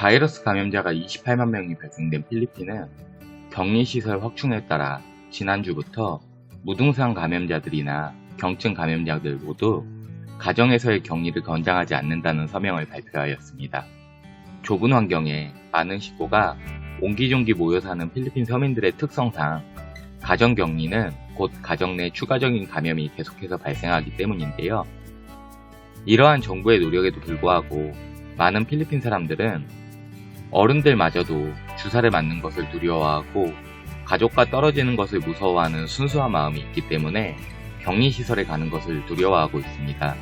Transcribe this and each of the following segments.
바이러스 감염자가 28만 명이 발생된 필리핀은 격리시설 확충에 따라 지난주부터 무증상 감염자들이나 경증 감염자들 모두 가정에서의 격리를 권장하지 않는다는 서명을 발표하였습니다. 좁은 환경에 많은 식구가 옹기종기 모여 사는 필리핀 서민들의 특성상 가정 격리는 곧 가정 내 추가적인 감염이 계속해서 발생하기 때문인데요. 이러한 정부의 노력에도 불구하고 많은 필리핀 사람들은 어른들마저도 주사를 맞는 것을 두려워하고 가족과 떨어지는 것을 무서워하는 순수한 마음이 있기 때문에 격리시설에 가는 것을 두려워하고 있습니다.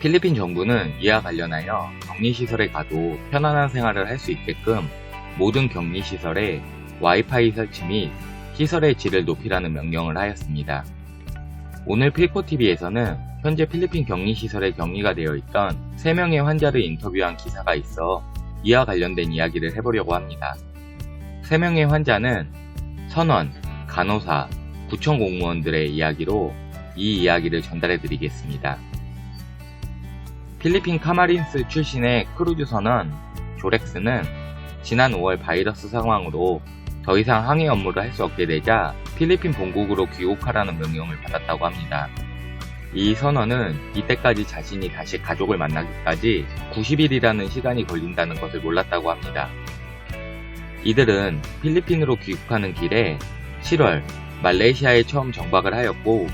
필리핀 정부는 이와 관련하여 격리시설에 가도 편안한 생활을 할 수 있게끔 모든 격리시설에 와이파이 설치 및 시설의 질을 높이라는 명령을 하였습니다. 오늘 필코TV에서는 현재 필리핀 격리시설에 격리가 되어 있던 3명의 환자를 인터뷰한 기사가 있어 이와 관련된 이야기를 해보려고 합니다. 3명의 환자는 선원, 간호사, 구청 공무원들의 이야기로 이 이야기를 전달해 드리겠습니다. 필리핀 카마린스 출신의 크루즈 선원 조렉스는 지난 5월 바이러스 상황으로 더 이상 항해 업무를 할 수 없게 되자 필리핀 본국으로 귀국하라는 명령을 받았다고 합니다. 이 선언은 이때까지 자신이 다시 가족을 만나기까지 90일이라는 시간이 걸린다는 것을 몰랐다고 합니다. 이들은 필리핀으로 귀국하는 길에 7월 말레이시아에 처음 정박을 하였고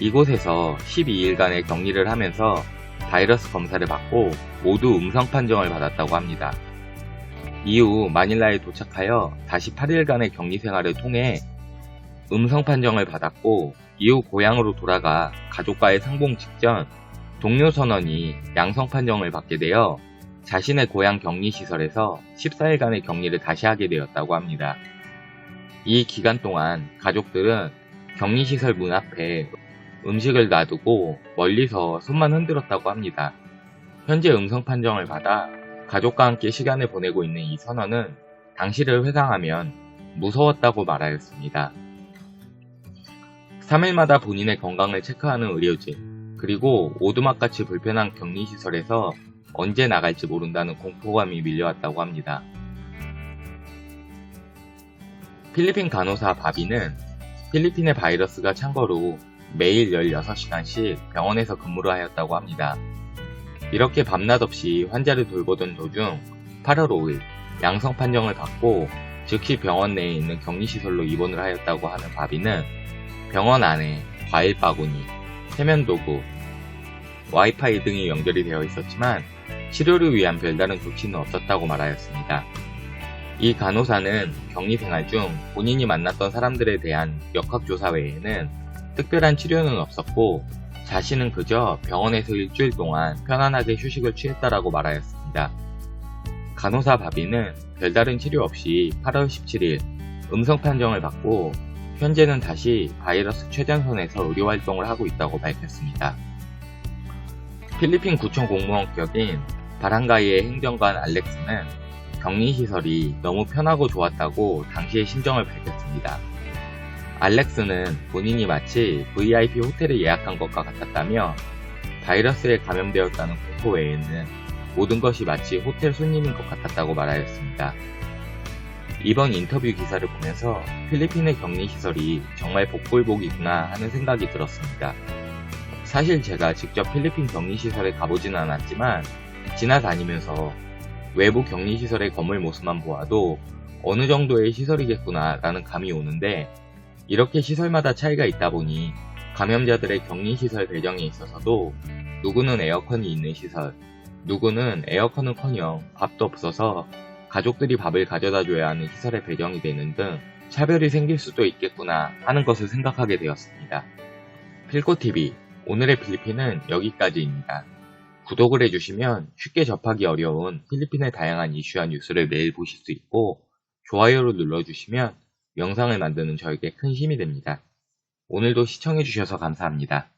이곳에서 12일간의 격리를 하면서 바이러스 검사를 받고 모두 음성 판정을 받았다고 합니다. 이후 마닐라에 도착하여 다시 8일간의 격리 생활을 통해 음성 판정을 받았고 이후 고향으로 돌아가 가족과의 상봉 직전 동료 선원이 양성 판정을 받게 되어 자신의 고향 격리시설에서 14일간의 격리를 다시 하게 되었다고 합니다. 이 기간 동안 가족들은 격리시설 문 앞에 음식을 놔두고 멀리서 손만 흔들었다고 합니다. 현재 음성 판정을 받아 가족과 함께 시간을 보내고 있는 이 선원은 당시를 회상하면 무서웠다고 말하였습니다. 3일마다 본인의 건강을 체크하는 의료진, 그리고 오두막같이 불편한 격리시설에서 언제 나갈지 모른다는 공포감이 밀려왔다고 합니다. 필리핀 간호사 바비는 필리핀의 바이러스가 창거로 매일 16시간씩 병원에서 근무를 하였다고 합니다. 이렇게 밤낮 없이 환자를 돌보던 도중 8월 5일 양성 판정을 받고 즉시 병원 내에 있는 격리시설로 입원을 하였다고 하는 바비는 병원 안에 과일 바구니, 세면도구, 와이파이 등이 연결이 되어 있었지만 치료를 위한 별다른 조치는 없었다고 말하였습니다. 이 간호사는 격리 생활 중 본인이 만났던 사람들에 대한 역학조사 외에는 특별한 치료는 없었고 자신은 그저 병원에서 일주일 동안 편안하게 휴식을 취했다라고 말하였습니다. 간호사 바비는 별다른 치료 없이 8월 17일 음성 판정을 받고 현재는 다시 바이러스 최전선에서 의료 활동을 하고 있다고 밝혔습니다. 필리핀 구청 공무원 격인 바랑가이의 행정관 알렉스는 격리 시설이 너무 편하고 좋았다고 당시의 심정을 밝혔습니다. 알렉스는 본인이 마치 VIP 호텔을 예약한 것과 같았다며 바이러스에 감염되었다는 공포 외에는 모든 것이 마치 호텔 손님인 것 같았다고 말하였습니다. 이번 인터뷰 기사를 보면서 필리핀의 격리 시설이 정말 복불복이구나 하는 생각이 들었습니다. 사실 제가 직접 필리핀 격리 시설에 가보지는 않았지만 지나다니면서 외부 격리 시설의 건물 모습만 보아도 어느 정도의 시설이겠구나 라는 감이 오는데 이렇게 시설마다 차이가 있다 보니 감염자들의 격리 시설 배정에 있어서도 누구는 에어컨이 있는 시설, 누구는 에어컨은 커녕 밥도 없어서 가족들이 밥을 가져다 줘야 하는 시설에 배정이 되는 등 차별이 생길 수도 있겠구나 하는 것을 생각하게 되었습니다. 필코TV 오늘의 필리핀은 여기까지입니다. 구독을 해주시면 쉽게 접하기 어려운 필리핀의 다양한 이슈와 뉴스를 매일 보실 수 있고 좋아요를 눌러주시면 영상을 만드는 저에게 큰 힘이 됩니다. 오늘도 시청해주셔서 감사합니다.